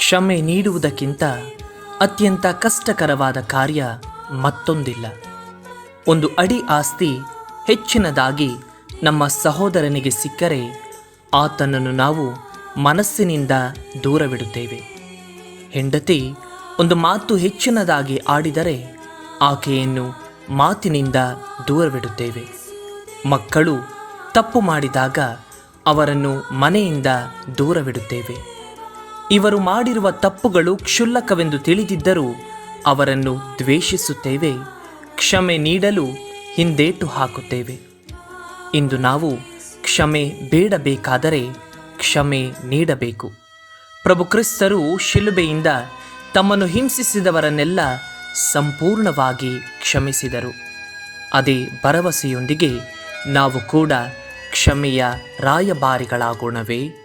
ಕ್ಷಮೆ ನೀಡುವುದಕ್ಕಿಂತ ಅತ್ಯಂತ ಕಷ್ಟಕರವಾದ ಕಾರ್ಯ ಮತ್ತೊಂದಿಲ್ಲ. ಒಂದು ಅಡಿ ಆಸ್ತಿ ಹೆಚ್ಚಿನದಾಗಿ ನಮ್ಮ ಸಹೋದರನಿಗೆ ಸಿಕ್ಕರೆ ಆತನನ್ನು ನಾವು ಮನಸ್ಸಿನಿಂದ ದೂರವಿಡುತ್ತೇವೆ. ಹೆಂಡತಿ ಒಂದು ಮಾತು ಹೆಚ್ಚಿನದಾಗಿ ಆಡಿದರೆ ಆಕೆಯನ್ನು ಮಾತಿನಿಂದ ದೂರವಿಡುತ್ತೇವೆ. ಮಕ್ಕಳು ತಪ್ಪು ಮಾಡಿದಾಗ ಅವರನ್ನು ಮನೆಯಿಂದ ದೂರವಿಡುತ್ತೇವೆ. ಇವರು ಮಾಡಿರುವ ತಪ್ಪುಗಳು ಕ್ಷುಲ್ಲಕವೆಂದು ತಿಳಿದಿದ್ದರೂ ಅವರನ್ನು ದ್ವೇಷಿಸುತ್ತೇವೆ, ಕ್ಷಮೆ ನೀಡಲು ಹಿಂದೇಟು ಹಾಕುತ್ತೇವೆ. ಇಂದು ನಾವು ಕ್ಷಮೆ ಬೇಡಬೇಕಾದರೆ ಕ್ಷಮೆ ನೀಡಬೇಕು. ಪ್ರಭು ಕ್ರಿಸ್ತರು ಶಿಲುಬೆಯಿಂದ ತಮ್ಮನ್ನು ಹಿಂಸಿಸಿದವರನ್ನೆಲ್ಲ ಸಂಪೂರ್ಣವಾಗಿ ಕ್ಷಮಿಸಿದರು. ಅದೇ ಭರವಸೆಯೊಂದಿಗೆ ನಾವು ಕೂಡ ಕ್ಷಮೆಯ ರಾಯಭಾರಿಗಳಾಗೋಣವೇ.